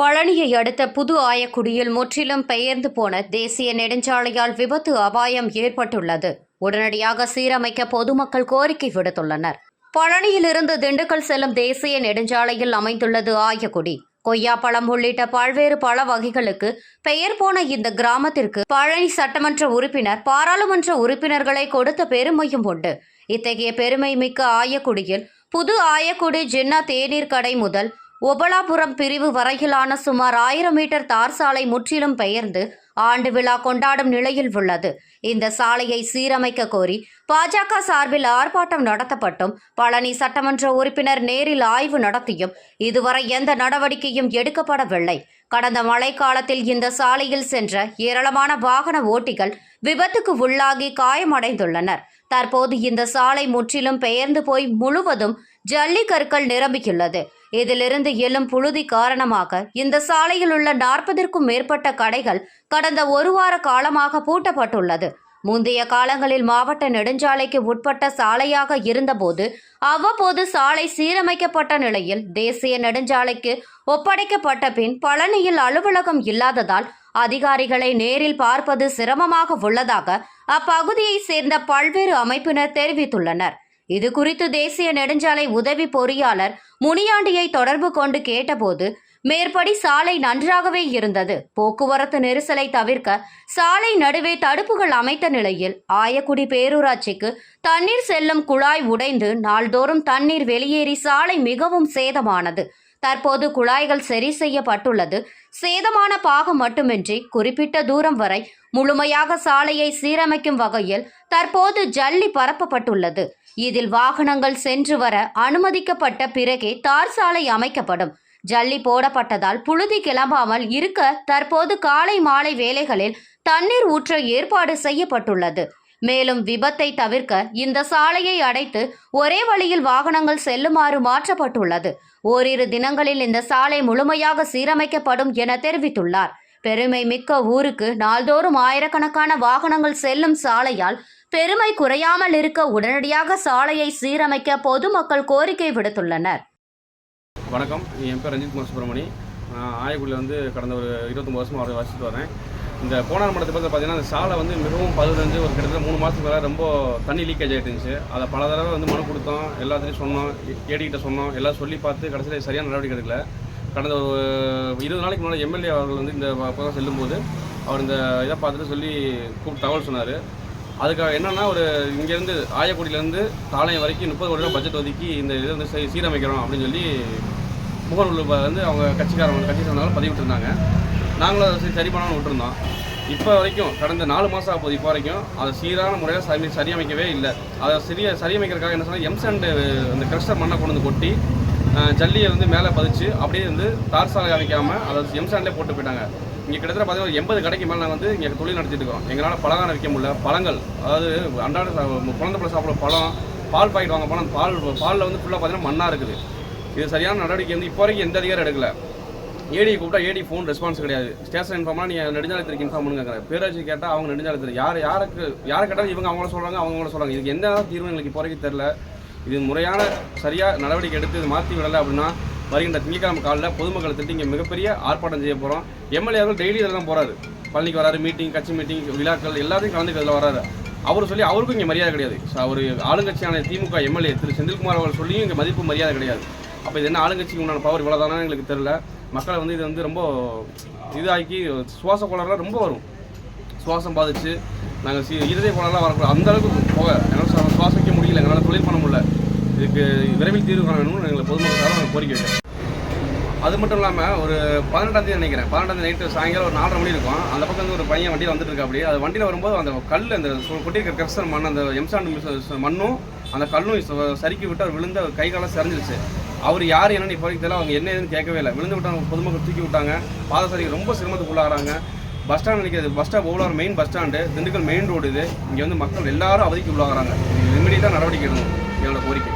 பழனியை அடுத்த புது ஆயக்குடியில் முற்றிலும் பெயர்ந்து போன தேசிய நெடுஞ்சாலையால் விபத்து அபாயம் ஏற்பட்டுள்ளது. உடனடியாக சீரமைக்க பொதுமக்கள் கோரிக்கை விடுத்துள்ளனர். பழனியிலிருந்து திண்டுக்கல் செல்லும் தேசிய நெடுஞ்சாலையில் அமைந்துள்ளது ஆயக்குடி. கொய்யாப்பழம் உள்ளிட்ட பல்வேறு பழ வகைகளுக்கு பெயர் போன இந்த கிராமத்திற்கு பழனி சட்டமன்ற உறுப்பினர் பாராளுமன்ற உறுப்பினர்களை கொடுத்த பெருமையும் உண்டு. இத்தகைய பெருமை மிக்க ஆயக்குடியில் புது ஆயக்குடி ஜின்னா தேநீர் கடை முதல் ஒபலாபுரம் பிரிவு வரையிலான சுமார் ஆயிரம் மீட்டர் தார் சாலை முற்றிலும் பெயர்ந்து ஆண்டு விழா கொண்டாடும் நிலையில் உள்ளது. இந்த சாலையை சீரமைக்க கோரி பாஜக சார்பில் ஆர்ப்பாட்டம் நடத்தப்பட்டும் பழனி சட்டமன்ற உறுப்பினர் நேரில் ஆய்வு நடத்தியும் இதுவரை எந்த நடவடிக்கையும் எடுக்கப்படவில்லை. கடந்த மழைக்காலத்தில் இந்த சாலையில் சென்ற ஏராளமான வாகன ஓட்டிகள் விபத்துக்கு உள்ளாகி காயமடைந்துள்ளனர். தற்போது இந்த சாலை முற்றிலும் பெயர்ந்து போய் முழுவதும் ஜல்லிக்கற்கள் நிரம்பியுள்ளது. இதிலிருந்து எழும் புழுதி காரணமாக இந்த சாலையில் உள்ள நாற்பதற்கும் மேற்பட்ட கடைகள் கடந்த ஒரு வார காலமாக பூட்டப்பட்டுள்ளது. முந்தைய காலங்களில் மாவட்ட நெடுஞ்சாலைக்கு உட்பட்ட சாலையாக இருந்தபோது அவ்வப்போது சாலை சீரமைக்கப்பட்ட நிலையில் தேசிய நெடுஞ்சாலைக்கு ஒப்படைக்கப்பட்ட பின் பழனியில் அலுவலகம் இல்லாததால் அதிகாரிகளை நேரில் பார்ப்பது சிரமமாக உள்ளதாக அப்பகுதியை சேர்ந்த பல்வேறு அமைப்பினர் தெரிவித்துள்ளனர். இது குறித்து தேசிய நெடுஞ்சாலை உதவி பொறியாளர் முனியாண்டியை தொடர்பு கொண்டு கேட்டபோது மேற்படி சாலை நன்றாகவே இருந்தது. போக்குவரத்து நெரிசலை தவிர்க்க சாலை நடுவே தடுப்புகள் அமைத்த நிலையில் ஆயக்குடி பேரூராட்சிக்கு தண்ணீர் செல்லும் குழாய் உடைந்து நாள்தோறும் தண்ணீர் வெளியேறி சாலை மிகவும் சேதமானது. தற்போது குழாய்கள் சரி செய்யப்பட்டுள்ளது. சேதமான பாகம் மட்டுமின்றி குறிப்பிட்ட தூரம் வரை முழுமையாக சாலையை சீரமைக்கும் வகையில் தற்போது ஜல்லி பரப்பப்பட்டுள்ளது. இதில் வாகனங்கள் சென்று வர அனுமதிக்கப்பட்ட பிறகே தார் சாலை அமைக்கப்படும். ஜல்லி போடப்பட்டதால் புழுதி கிளம்பாமல் இருக்க தற்போது காலை மாலை வேளைகளில் தண்ணீர் ஊற்ற ஏற்பாடு செய்யப்பட்டுள்ளது. மேலும் விபத்தை தவிர்க்க இந்த சாலையை அடைத்து ஒரே வழியில் வாகனங்கள் செல்லுமாறு மாற்றப்பட்டுள்ளது. ஓரிரு தினங்களில் இந்த சாலை முழுமையாக சீரமைக்கப்படும் என தெரிவித்துள்ளார். பெருமை மிக்க ஊருக்கு நாள்தோறும் ஆயிரக்கணக்கான வாகனங்கள் செல்லும் சாலையால் பெருமை குறையாமல் இருக்க உடனடியாக சாலையை சீரமைக்க பொதுமக்கள் கோரிக்கை விடுத்துள்ளனர். வணக்கம். என் பேர் ரஞ்சித் குமார் சுப்பிரமணி. ஆயக்குடியில் வந்து கடந்த ஒரு இருபத்தொம்பது வருஷமாக வசிச்சுட்டு வரேன். இந்த போனார் மடத்தை பற்றி பார்த்தீங்கன்னா அந்த சாலை வந்து மிகவும் பதினஞ்சு ஒரு கிட்டத்தட்ட மூணு மாதத்துக்கு மேலே ரொம்ப தண்ணி லீக்கேஜ் ஆகிட்டு இருந்துச்சு. அதை பல தடவை வந்து மனு கொடுத்தோம். எல்லாத்தையும் சொன்னோம். ஏடிக்கிட்ட சொன்னோம். எல்லாம் சொல்லி பார்த்து கடைசியில் சரியான நடவடிக்கை எடுக்கல. கடந்த ஒரு இருபது நாளைக்கு முன்னாடி எம்எல்ஏ அவர்கள் வந்து இந்த பக்கம் செல்லும்போது அவர் இந்த இதை பார்த்துட்டு சொல்லி கூப்பிட்டு தகவல் சொன்னார். அதுக்காக என்னென்னா ஒரு இங்கேருந்து ஆயக்குடியிலேருந்து தாளையம் வரைக்கும் முப்பது கோடி ரூபா பட்ஜெட் ஒதுக்கி இந்த இதை வந்து சீ- சீரமைக்கிறோம் அப்படின்னு சொல்லி முகநூல் வந்து அவங்க கட்சிக்காரங்க கட்சி சொன்னாலும் பதிவிட்டிருந்தாங்க. நாங்களும் அதை சரி- சரி பண்ணாமல் விட்டுருந்தோம். இப்போ வரைக்கும் கடந்த நாலு மாதம் ஆகுது இப்போ வரைக்கும் அதை சீரான முறையில் சரி சரியமைக்கவே இல்லை. அதை சரிய சரியமைக்கிறதுக்காக என்ன சொன்னால் எம்சாண்டு அந்த கிரஷர் மண்ணை கொண்டு வந்து கொட்டி ஜல்லியை வந்து மேலே பதிச்சு அப்படியே வந்து தார் சாலை அமைக்காமல் அதை எம்சாண்ட்லேயே போட்டு போயிட்டாங்க. இங்கே கிட்டத்தட்ட பார்த்தீங்கன்னா ஒரு எண்பது கடைக்கு மேலே நாங்கள் வந்து இங்கே தொழில் நடத்திட்டு இருக்கோம். எங்களால் பலகாரம் விற்க முடியல. பழங்கள் அதாவது அன்றாட சா- குழந்தை பிள்ளை சாப்பிட்ற பழம் பால் பாக்கெட் வாங்க போனால் பால் பாலில் வந்து ஃபுல்லாக பார்த்தீங்கன்னா மண்ணாக இருக்குது. இது சரியான நடவடிக்கை வந்து இப்போ வரைக்கும் எந்த அதிகாரம் எடுக்கல. ஏடி கூப்பிட்டா ஏடி ஃபோன் ரெஸ்பான்ஸ் கிடையாது. ஸ்டேஷன் இன்ஃபார்ம்னா நீங்கள் நெடுஞ்சாலத்திற்கு இன்ஃபார்ம் பண்ணுங்க பேராட்சி கேட்டால் அவங்க நெடுஞ்சாலத்தில் யார் யாருக்கு யாரை கேட்டாலும் இவங்க அவங்கள சொல்கிறாங்க அவங்க அவங்கள சொல்கிறாங்க இதுக்கு எந்த தீர்வு எங்களுக்கு இப்போ வரைக்கும் தெரில இது முறையான சரியாக நடவடிக்கை எடுத்து இது மாற்றி விடலை அப்படின்னா வருகின்ற திங்கட்கிழமை காலையில் பொதுமக்களை திட்டி இங்கே மிகப்பெரிய ஆர்ப்பாட்டம் செய்ய போகிறோம் எம்எல்ஏ அவர்கள் டெய்லி இதில் தான் போகிறாரு பழனிக்கு வராரு மீட்டிங் கட்சி மீட்டிங் விழாக்கள் எல்லாத்தையும் கலந்துக்கிறதுல வராரு. அவர் சொல்லி அவருக்கும் இங்கே மரியாதை கிடையாது. அவர் ஆளுங்கட்சியான திமுக எம்எல்ஏ திரு செந்தில்குமார் அவர் சொல்லியும் இங்கே மதிப்பு மரியாதை கிடையாது. அப்போ இது என்ன ஆளுங்கட்சிக்கு உண்டான பவர் இவ்வளோதானு எங்களுக்கு தெரில மக்களை வந்து இது வந்து ரொம்ப இதாக்கி சுவாச கோளாறுலாம் ரொம்ப வரும். சுவாசம் பாதிச்சு நாங்கள் சி இருதய கோளாறுலாம் வரக்கூடாது. அந்த அளவுக்கு போக எங்களால் சுவாசிக்க முடியல எங்களால் தொழில் பண்ண முடியல. இதுக்கு விரைவில் தீர்வு காண வேணும்னு பொதுமக்கள் நாங்கள் கோரிக்கை வைக்கிறேன் அது மட்டும் இல்லாமல் ஒரு பதினெட்டாம் தேதி நினைக்கிறேன். பதினெட்டாம் தேதி நைட்டு சாயங்காலம் ஒரு நாலரை மணி இருக்கும். அந்த பக்கம் வந்து ஒரு பையன் வண்டியில் வந்துட்டு இருக்கா அப்படி அது வண்டியில் வரும்போது அந்த கல் அந்த சொ- கொட்டியிருக்கிற மண் அந்த எம்சாண்ட் மண்ணும் அந்த கல்லும் சறுக்கி விட்டு அவர் விழுந்து அவர் கை காலம் சரிஞ்சிருச்சு. அவர் யார் என்னன்னு இப்போ வரைக்கும் தெரியல. அவங்க என்ன ஏதுன்னு கேட்கவே இல்லை. விழுந்து விட்டாங்க பொதுமக்கள் தூக்கி விட்டாங்க. பாதசாரிக்கு ரொம்ப சிரமத்துக்கு உள்ளாகிறாங்க. பஸ் ஸ்டாண்ட் நினைக்கிறது bus stop ஓவலார் main bus stand Dindigul main road இது. இங்கே வந்து மக்கள் எல்லாரும் அவதிக்கு உள்ளாகிறாங்க. இமீடியட்டாக நடவடிக்கை எடுக்கணும். என்னோட கோரிக்கை.